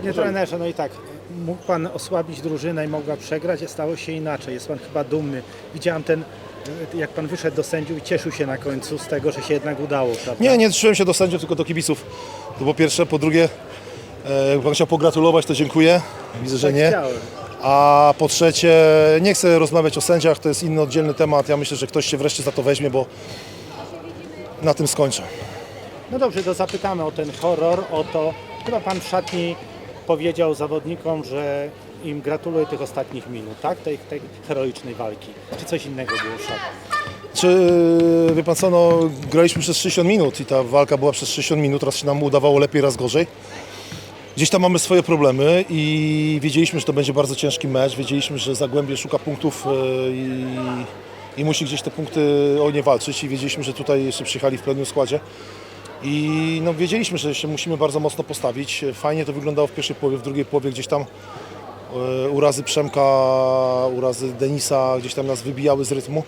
Panie trenerze, no i tak, mógł Pan osłabić drużynę i mogła przegrać, a stało się inaczej. Jest Pan chyba dumny. Widziałem ten, jak Pan wyszedł do sędziów i cieszył się na końcu z tego, że się jednak udało, prawda? Nie, nie czułem się do sędziów, tylko do kibiców. To po pierwsze. Po drugie, e, jakby Pan chciał pogratulować, to dziękuję. Widzę, że Tak nie. A po trzecie, nie chcę rozmawiać o sędziach, to jest inny, oddzielny temat. Ja myślę, że ktoś się wreszcie za to weźmie, bo na tym skończę. No dobrze, to zapytamy o ten horror, o to, chyba Pan w szatni powiedział zawodnikom, że im gratuluję tych ostatnich minut, tak? Tej, tej heroicznej walki. Czy coś innego było w? Czy, wie pan co, no, graliśmy przez 60 minut i ta walka była przez 60 minut, raz się nam udawało lepiej, raz gorzej. Gdzieś tam mamy swoje problemy i wiedzieliśmy, że to będzie bardzo ciężki mecz, wiedzieliśmy, że Zagłębie szuka punktów e, i, i musi gdzieś te punkty o nie walczyć i wiedzieliśmy, że tutaj jeszcze przyjechali w pełnym składzie. I no, wiedzieliśmy, że się musimy bardzo mocno postawić. Fajnie to wyglądało w pierwszej połowie, w drugiej połowie gdzieś tam e, urazy Przemka, urazy Denisa gdzieś tam nas wybijały z rytmu.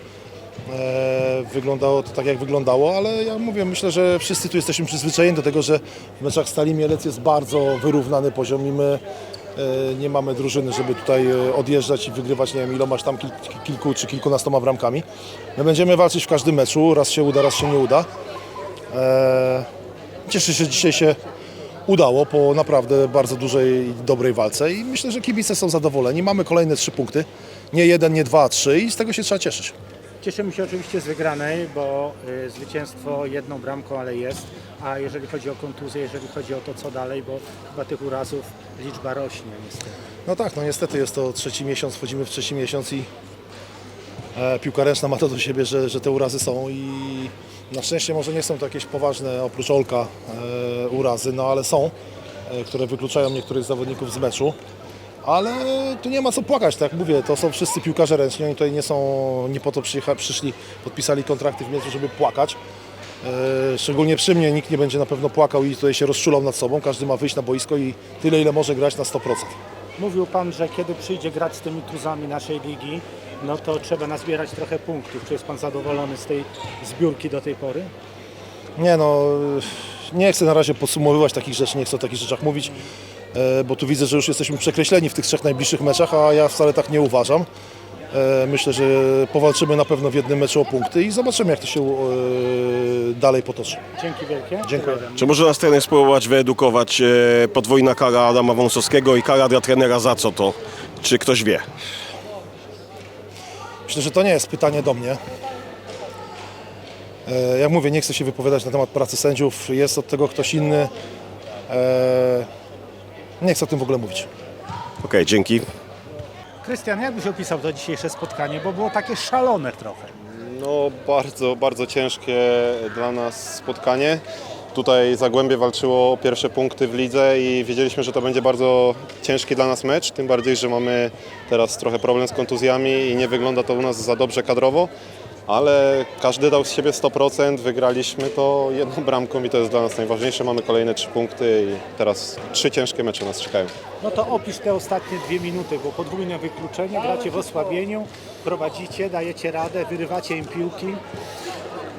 E, Wyglądało to tak, jak wyglądało, ale ja mówię, myślę, że wszyscy tu jesteśmy przyzwyczajeni do tego, że w meczach Stali Mielec jest bardzo wyrównany poziom i my e, nie mamy drużyny, żeby tutaj odjeżdżać i wygrywać, nie wiem, ilomaś tam kil, kilku czy kilkunastoma bramkami. My będziemy walczyć w każdym meczu, raz się uda, raz się nie uda. E, Cieszę się, że dzisiaj się udało po naprawdę bardzo dużej i dobrej walce i myślę, że kibice są zadowoleni. Mamy kolejne trzy punkty, nie jeden, nie dwa, trzy i z tego się trzeba cieszyć. Cieszymy się oczywiście z wygranej, bo y, zwycięstwo jedną bramką, ale jest. A jeżeli chodzi o kontuzję, jeżeli chodzi o to, co dalej, bo chyba tych urazów liczba rośnie niestety. No tak, no niestety jest to trzeci miesiąc, wchodzimy w trzeci miesiąc i e, piłka ręczna ma to do siebie, że, że te urazy są i na szczęście może nie są to jakieś poważne, oprócz Olka, e, urazy, no ale są, e, które wykluczają niektórych zawodników z meczu. Ale tu nie ma co płakać, tak jak mówię, to są wszyscy piłkarze ręczni, oni tutaj nie są, nie po to przyszli, podpisali kontrakty w między, żeby płakać. E, Szczególnie przy mnie nikt nie będzie na pewno płakał i tutaj się rozczulał nad sobą, każdy ma wyjść na boisko i tyle ile może grać na 100%. Mówił Pan, że kiedy przyjdzie grać z tymi tuzami naszej ligi, no to trzeba nazbierać trochę punktów. Czy jest Pan zadowolony z tej zbiórki do tej pory? Nie no, nie chcę na razie podsumowywać takich rzeczy, nie chcę o takich rzeczach mówić, e, bo tu widzę, że już jesteśmy przekreśleni w tych trzech najbliższych meczach, a ja wcale tak nie uważam. E, Myślę, że powalczymy na pewno w jednym meczu o punkty i zobaczymy, jak to się e, dalej potoczy. Dzięki wielkie. Dziękuję. Czy może nas trener spróbować wyedukować podwójna kara Adama Wąsowskiego i kara dla trenera za co to? Czy ktoś wie? Myślę, że to nie jest pytanie do mnie. E, Jak mówię, nie chcę się wypowiadać na temat pracy sędziów, jest od tego ktoś inny. E, Nie chcę o tym w ogóle mówić. Okej, dzięki. Krystian, jak byś opisał to dzisiejsze spotkanie, bo było takie szalone trochę. No bardzo, bardzo ciężkie dla nas spotkanie. Tutaj Zagłębie walczyło o pierwsze punkty w lidze i wiedzieliśmy, że to będzie bardzo ciężki dla nas mecz, tym bardziej, że mamy teraz trochę problem z kontuzjami i nie wygląda to u nas za dobrze kadrowo, ale każdy dał z siebie 100%, wygraliśmy to jedną bramką i to jest dla nas najważniejsze. Mamy kolejne trzy punkty i teraz trzy ciężkie mecze nas czekają. No to opisz te ostatnie dwie minuty, bo podwójne wykluczenie, gracie w osłabieniu, prowadzicie, dajecie radę, wyrywacie im piłki.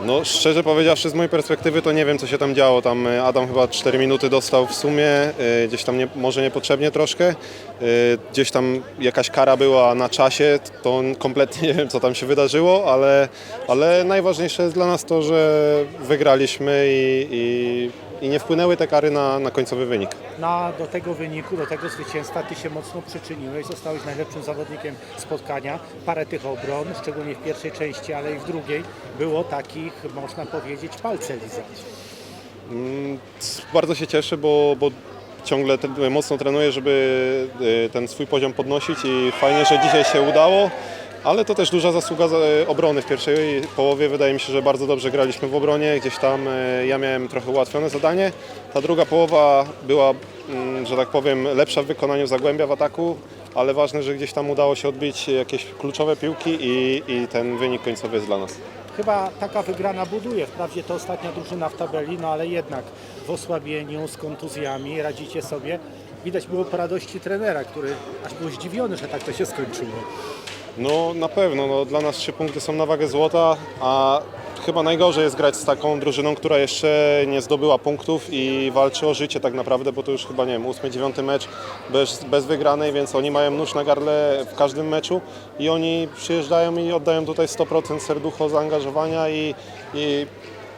No szczerze powiedziawszy z mojej perspektywy to nie wiem co się tam działo. Tam y, Adam chyba 4 minuty dostał w sumie, y, gdzieś tam nie, może niepotrzebnie troszkę. Y, Gdzieś tam jakaś kara była na czasie, to kompletnie nie wiem co tam się wydarzyło, ale, ale najważniejsze jest dla nas to, że wygraliśmy i, i, i nie wpłynęły te kary na, na końcowy wynik. Na, do tego wyniku, do tego zwycięstwa Ty się mocno przyczyniłeś, zostałeś najlepszym zawodnikiem spotkania. Parę tych obron, szczególnie w pierwszej części, ale i w drugiej, było takich, można powiedzieć, palce lizać. Mm, Bardzo się cieszę, bo, bo ciągle mocno trenuję, żeby y, ten swój poziom podnosić i fajnie, że dzisiaj się udało. Ale to też duża zasługa za- obrony w pierwszej połowie. Wydaje mi się, że bardzo dobrze graliśmy w obronie. Gdzieś tam y, ja miałem trochę ułatwione zadanie. Ta druga połowa była, mm, że tak powiem, lepsza w wykonaniu Zagłębia w ataku, ale ważne, że gdzieś tam udało się odbić jakieś kluczowe piłki i, i ten wynik końcowy jest dla nas. Chyba taka wygrana buduje. Wprawdzie to ostatnia drużyna w tabeli, no ale jednak w osłabieniu, z kontuzjami radzicie sobie. Widać było po radości trenera, który aż był zdziwiony, że tak to się skończyło. No na pewno, no, dla nas trzy punkty są na wagę złota, a chyba najgorzej jest grać z taką drużyną, która jeszcze nie zdobyła punktów i walczy o życie tak naprawdę, bo to już chyba, nie wiem, ósmy, dziewiąty mecz bez, bez wygranej, więc oni mają nóż na gardle w każdym meczu i oni przyjeżdżają i oddają tutaj 100% serducho zaangażowania i, i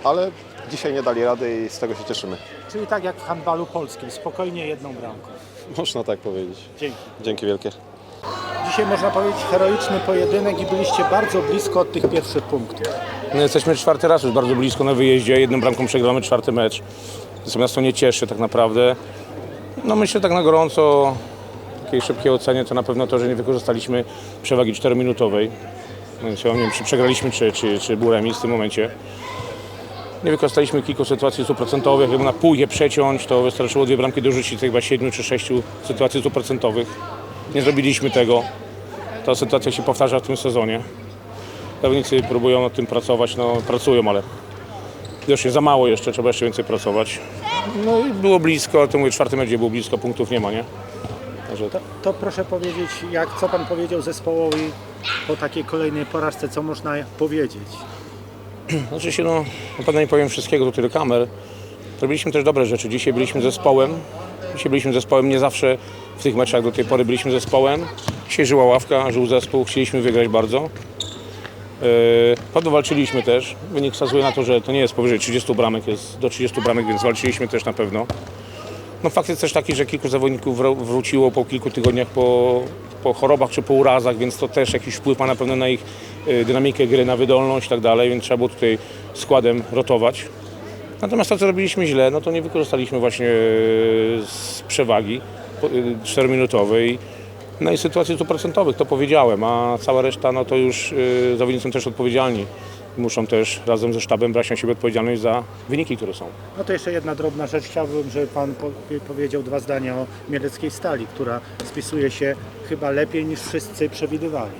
ale dzisiaj nie dali rady i z tego się cieszymy. Czyli tak jak w handbalu polskim, spokojnie jedną bramką. Można tak powiedzieć. Dzięki. Dzięki wielkie. Dzisiaj można powiedzieć heroiczny pojedynek i byliście bardzo blisko od tych pierwszych punktów. No jesteśmy czwarty raz już bardzo blisko na wyjeździe. Jedną bramką przegramy czwarty mecz. Natomiast to nie cieszy tak naprawdę. No myślę tak na gorąco, takiej szybkiej ocenie to na pewno to, że nie wykorzystaliśmy przewagi 4-minutowej. Więc ja nie wiem, czy przegraliśmy, czy, czy, czy był remis w tym momencie. Nie wykorzystaliśmy kilku sytuacji stuprocentowych. Jakby na pół je przeciąć, to wystarczyło dwie bramki dorzucić, tych chyba siedmiu czy sześciu sytuacji stuprocentowych. Nie zrobiliśmy tego. Ta sytuacja się powtarza w tym sezonie. Zawodnicy próbują nad tym pracować, no pracują, ale widocznie za mało jeszcze, trzeba jeszcze więcej pracować. No i było blisko, ale to mówię, czwarty mecz gdzie było blisko, punktów nie ma, nie? Także To, to proszę powiedzieć, jak, co Pan powiedział zespołowi po takiej kolejnej porażce, co można powiedzieć? Znaczy się, no, na pewno nie powiem wszystkiego tutaj do kamer. Robiliśmy też dobre rzeczy. Dzisiaj byliśmy zespołem. Byliśmy zespołem, nie zawsze w tych meczach do tej pory byliśmy zespołem. Dzisiaj żyła ławka, żył zespół, chcieliśmy wygrać bardzo. Yy, walczyliśmy też. Wynik wskazuje na to, że to nie jest powyżej 30 bramek, jest do 30 bramek, więc walczyliśmy też na pewno. No fakt jest też taki, że kilku zawodników wró- wróciło po kilku tygodniach po, po chorobach czy po urazach, więc to też jakiś wpływ ma na pewno na ich y, dynamikę gry, na wydolność i tak dalej, więc trzeba było tutaj składem rotować. Natomiast to, co robiliśmy źle, no to nie wykorzystaliśmy właśnie y, z przewagi y, 4-minutowej. No i sytuacji stuprocentowych, to powiedziałem, a cała reszta, no to już y, zawodnicy są też odpowiedzialni. Muszą też razem ze sztabem brać na siebie odpowiedzialność za wyniki, które są. No to jeszcze jedna drobna rzecz. Chciałbym, żeby Pan powie- powiedział dwa zdania o mieleckiej stali, która spisuje się chyba lepiej niż wszyscy przewidywali.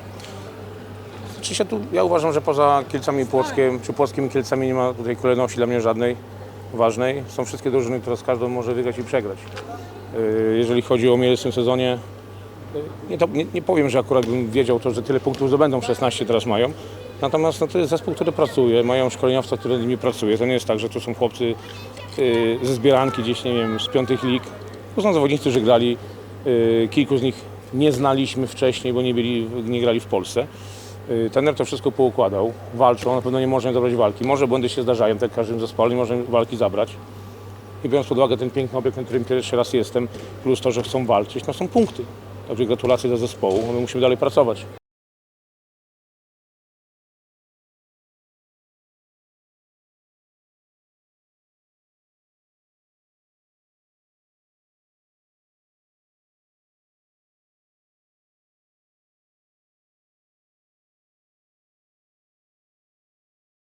Czy się tu, ja uważam, że poza Kielcami i Płockiem, czy Płockiem i Kielcami nie ma tutaj kolejności dla mnie żadnej ważnej. Są wszystkie drużyny, które z każdą może wygrać i przegrać. Yy, Jeżeli chodzi o Mielec w tym sezonie, yy, nie, to, nie, nie powiem, że akurat bym wiedział to, że tyle punktów zdobędą, 16 teraz mają. Natomiast no, to jest zespół, który pracuje, mają szkoleniowca, który z nimi pracuje. To nie jest tak, że to są chłopcy yy, ze zbieranki gdzieś, nie wiem, z piątych lig. To są zawodnicy, którzy grali, kilku z nich nie znaliśmy wcześniej, bo nie, byli, nie grali w Polsce. Y, Trener to wszystko poukładał, walczą, na pewno nie można zabrać walki. Może błędy się zdarzają, tak w każdym zespole, nie można walki zabrać. I biorąc pod uwagę ten piękny obiekt, na którym pierwszy raz jestem, plus to, że chcą walczyć, no są punkty. Także gratulacje dla zespołu, my musimy dalej pracować.